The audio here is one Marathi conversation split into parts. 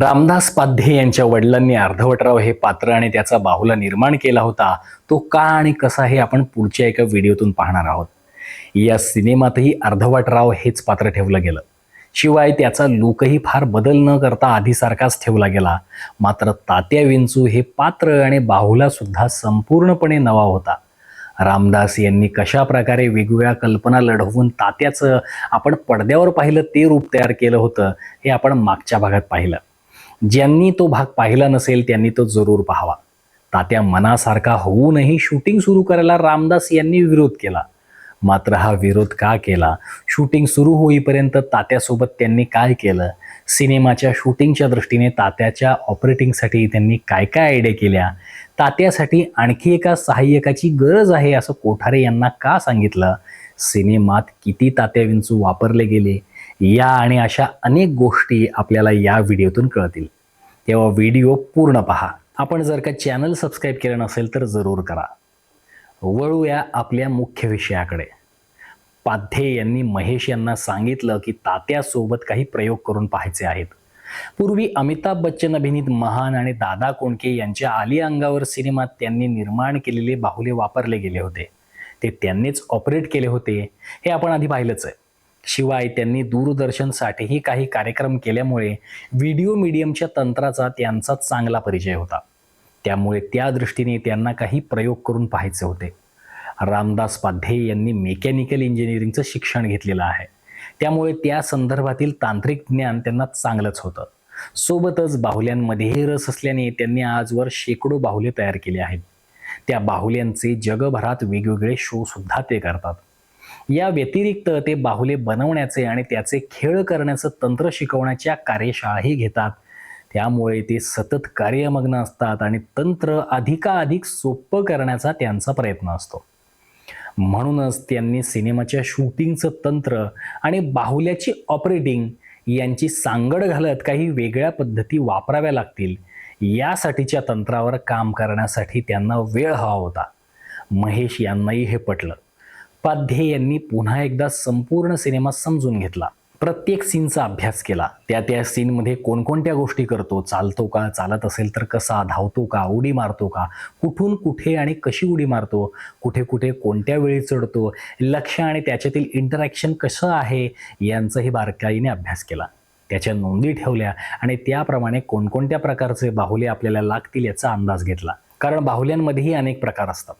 रामदास पाध्ये यांच्या वडिलांनी अर्धवटराव हे पात्र आणि त्याचा बाहुला निर्माण केला होता तो का आणि कसा हे आपण पुढच्या एका व्हिडिओतून पाहणार आहोत. या सिनेमातही अर्धवटराव हेच पात्र ठेवलं गेलं. शिवाय त्याचा लूकही फार बदल न करता आधीसारखाच ठेवला गेला. मात्र तात्या विंचू हे पात्र आणि बाहुला सुद्धा संपूर्णपणे नवा होता. रामदास यांनी कशा प्रकारे वेगवेगळ्या कल्पना लढवून तात्याचं आपण पडद्यावर पाहिलं ते रूप तयार केलं होतं हे आपण मागच्या भागात पाहिलं. ज्यांनी तो भाग पाहिला नसेल त्यांनी तो जरूर पाहावा. तात्या मनासारखा होऊनही शूटिंग सुरू करायला रामदास यांनी विरोध केला. मात्र हा विरोध का केला? शूटिंग सुरू होईपर्यंत तात्यासोबत त्यांनी काय केलं? सिनेमाच्या शूटिंगच्या दृष्टीने तात्याच्या ऑपरेटिंगसाठी त्यांनी काय काय आयडिया केल्या? तात्यासाठी आणखी एका सहाय्यकाची गरज आहे असं कोठारे यांना का सांगितलं? सिनेमात किती तात्या विंचू वापरले गेले? या आणि अशा अनेक गोष्टी आपल्याला या व्हिडिओतून कळतील. तेव्हा व्हिडिओ पूर्ण पहा. आपण जर का चॅनल सबस्क्राईब केलं नसेल तर जरूर करा. वळूया आपल्या मुख्य विषयाकडे. पाध्ये यांनी महेश यांना सांगितलं की तात्यासोबत काही प्रयोग करून पाहायचे आहेत. पूर्वी अमिताभ बच्चन अभिनीत महान आणि दादा कोंडके यांच्या आली अंगावर सिनेमात त्यांनी निर्माण केलेले बाहुले वापरले गेले होते. ते त्यांनीच ऑपरेट केले होते. हे आपण आधी पाहिलंच आहे. शिवाय त्यांनी दूरदर्शनसाठीही काही कार्यक्रम केल्यामुळे व्हिडिओ मीडियमच्या तंत्राचा त्यांचा चांगला परिचय होता. त्यामुळे त्या दृष्टीने त्यांना काही प्रयोग करून पाहायचे होते. रामदास पाध्ये यांनी मेकॅनिकल इंजिनिअरिंगचं शिक्षण घेतलेलं आहे. त्यामुळे त्या संदर्भातील तांत्रिक ज्ञान त्यांना चांगलंच होतं. सोबतच बाहुल्यांमध्येही रस असल्याने त्यांनी आजवर शेकडो बाहुले तयार केले आहेत. त्या बाहुल्यांचे जगभरात वेगवेगळे शो सुद्धा ते करतात. या व्यतिरिक्त ते बाहुले बनवण्याचे आणि त्याचे खेळ करण्याचं तंत्र शिकवण्याच्या कार्यशाळाही घेतात. त्यामुळे ते सतत कार्यमग्न असतात आणि तंत्र अधिकाधिक सोपं करण्याचा त्यांचा प्रयत्न असतो. म्हणूनच त्यांनी सिनेमाच्या शूटिंगचं तंत्र आणि बाहुल्याची ऑपरेटिंग यांची सांगड घालत काही वेगळ्या पद्धती वापराव्या लागतील. यासाठीच्या तंत्रावर काम करण्यासाठी त्यांना वेळ हवा होता. महेश यांनाही हे पटलं. पाध्ये यांनी पुन्हा एकदा संपूर्ण सिनेमा समजून घेतला. प्रत्येक सीनचा अभ्यास केला. त्या त्या सीनमध्ये कोणकोणत्या गोष्टी करतो चालतो का चालत असेल तर कसा धावतो का उडी मारतो का कुठून कुठे आणि कशी उडी मारतो कुठे कुठे कोणत्या वेळी चढतो लक्ष आणि त्याच्यातील इंटरॅक्शन कसं आहे यांचाही बारकाईने अभ्यास केला. त्याच्या नोंदी ठेवल्या आणि त्याप्रमाणे कोणकोणत्या प्रकारचे बाहुले आपल्याला लागतील याचा अंदाज घेतला. कारण बाहुल्यांमध्येही अनेक प्रकार असतात.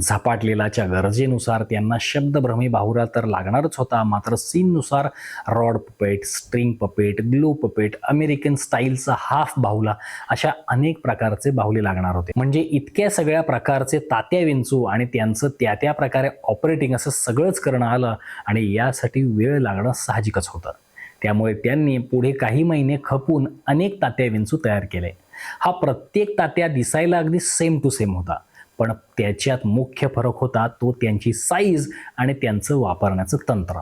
झपाटलेलाच्या गरजेनुसार त्यांना शब्दभ्रमी बाहुरा तर लागणारच होता. मात्र सीननुसार rod puppet string puppet glow puppet American स्टाईलचा हाफ बाहुला अशा अनेक प्रकारचे बाहुले लागणार होते. म्हणजे इतक्या सगळ्या प्रकारचे तात्या विंचू आणि त्यांचं त्या त्या प्रकारे ऑपरेटिंग असं सगळंच करणं आलं आणि यासाठी वेळ लागणं साहजिकच होतं. त्यामुळे त्यांनी पुढे काही महिने खपून अनेक तात्या विंचू तयार केले. हा प्रत्येक तात्या दिसायला अगदी सेम टू सेम होता. पण त्याच्यात मुख्य फरक होता तो त्यांची साईज आणि त्यांचं वापरण्याचं तंत्र.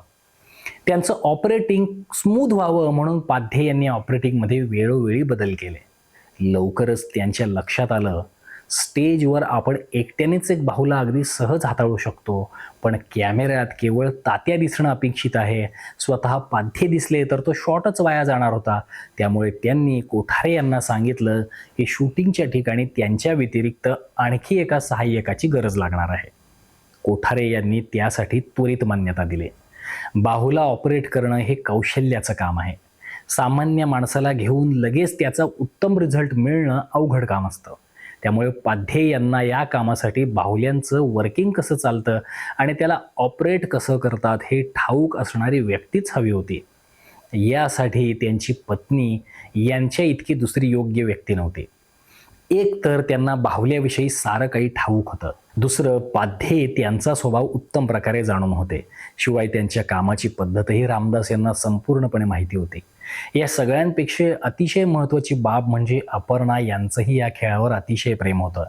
त्यांचं ऑपरेटिंग स्मूथ व्हावं म्हणून पाध्ये यांनी ऑपरेटिंगमध्ये वेळोवेळी बदल केले. लवकरच त्यांच्या लक्षात आलं स्टेजवर आपण एकट्यानेच एक बाहुला अगदी सहज हाताळू शकतो. पण कॅमेऱ्यात केवळ तात्या दिसणं अपेक्षित आहे. स्वतः पाध्ये दिसले तर तो शॉटच वाया जाणार होता. त्यामुळे त्यांनी कोठारे यांना सांगितलं की शूटिंगच्या ठिकाणी त्यांच्या व्यतिरिक्त आणखी एका सहाय्यकाची गरज लागणार आहे. कोठारे यांनी त्यासाठी त्वरित मान्यता दिली. बाहुला ऑपरेट करणं हे कौशल्याचं काम आहे. सामान्य माणसाला घेऊन लगेच त्याचा उत्तम रिझल्ट मिळणं अवघड काम असतं. त्यामुळे पाध्ये यांना या कामासाठी बाहुल्यांचं वर्किंग कसं चालतं आणि त्याला ऑपरेट कसं करतात हे ठाऊक असणारी व्यक्तीच हवी होती. यासाठी त्यांची पत्नी यांच्या इतकी दुसरी योग्य व्यक्ती नव्हती. एक तर त्यांना बाहुल्याविषयी सारं काही ठाऊक होतं. दुसरं पाध्ये त्यांचा स्वभाव उत्तम प्रकारे जाणून होते. शिवाय त्यांच्या कामाची पद्धतही रामदास यांना संपूर्णपणे माहिती होती. या सगळ्यांपेक्षा अतिशय महत्त्वाची बाब म्हणजे अपर्णा यांचंही या खेळावर अतिशय प्रेम होतं.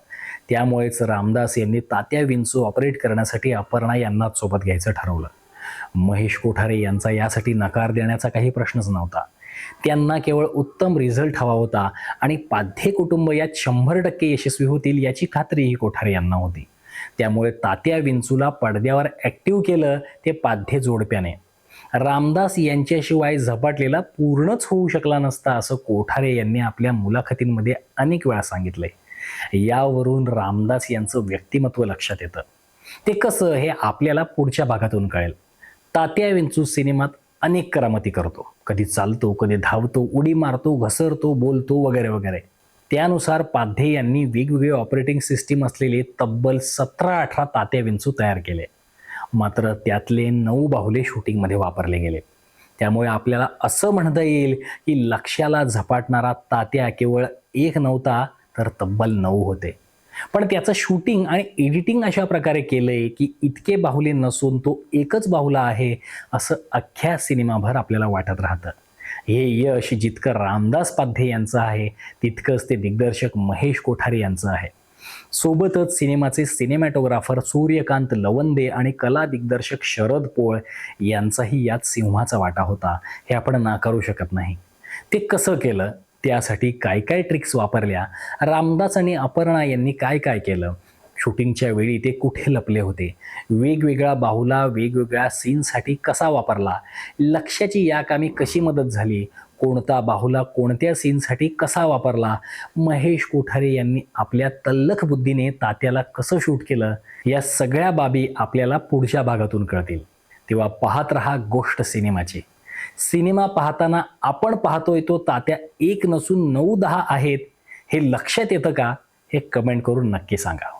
त्यामुळेच रामदास यांनी तात्या विंचू ऑपरेट करण्यासाठी अपर्णा यांनाच सोबत घ्यायचं ठरवलं. महेश कोठारे यांचा यासाठी नकार देण्याचा काही प्रश्नच नव्हता. त्यांना केवळ उत्तम रिझल्ट हवा होता आणि पाध्ये कुटुंब यात शंभर टक्के यशस्वी होतील याची खात्रीही कोठारे यांना होती. त्यामुळे तात्या विंचूला पडद्यावर ॲक्टिव्ह केलं ते पाध्ये जोडप्याने. रामदास यांच्याशिवाय झपाटलेला पूर्णच होऊ शकला नसता असं कोठारे यांनी आपल्या मुलाखतींमध्ये अनेक वेळा सांगितलंय. यावरून रामदास यांचं व्यक्तिमत्व लक्षात येतं. ते कसं हे आपल्याला पुढच्या भागातून कळेल. तात्या विंचू सिनेमात अनेक करामती करतो. कधी चालतो कधी धावतो उडी मारतो घसरतो बोलतो वगैरे वगैरे. त्यानुसार पाध्ये यांनी वेगवेगळे ऑपरेटिंग सिस्टीम असलेले तब्बल सतरा अठरा तात्या विंचू तयार केले. मात्र त्यातले नऊ बाहुले शूटिंगमध्ये वापरले गेले. त्यामुळे आपल्याला असं म्हणता येईल की लक्ष्याला झपाटणारा तात्या केवळ एक नव्हता तर तब्बल नऊ होते. पण त्याचं शूटिंग आणि एडिटिंग अशा प्रकारे केलंय की इतके बाहुले नसून तो एकच बाहुला आहे असं अख्ख्या सिनेमाभर आपल्याला वाटत राहतं. हे यश जितकं रामदास पाध्ये यांचं आहे तितकंच ते दिग्दर्शक महेश कोठारे यांचं आहे. सोबतच सिनेमाचे सिनेमॅटोग्राफर सूर्यकांत लवंदे आणि कला दिग्दर्शक शरद पोळ यांचाही यात सिंहाचा वाटा होता. हे आपण नाकारू शकत नाही. ते कसं केलं? त्यासाठी काय काय ट्रिक्स वापरल्या? रामदास आणि अपर्णा यांनी काय काय केलं? शूटिंगच्या वेळी ते कुठे लपले होते? वेगवेगळा बाहुला वेगवेगळ्या सीनसाठी कसा वापरला? लक्ष्याची या कामी कशी मदत झाली? कोणता बाहुला कोणत्या सीनसाठी कसा वापरला? महेश कोठारे यांनी आपल्या तल्लख बुद्धीने तात्याला कसं शूट केलं? या सगळ्या बाबी आपल्याला पुढच्या भागातून कळतील. तेव्हा पाहत रहा गोष्ट सिनेमाची. सिनेमा पाहताना आपण पाहतोय तो तात्या एक नसून नऊ दहा आहेत हे लक्षात येतं का? हे कमेंट करून नक्की सांगा.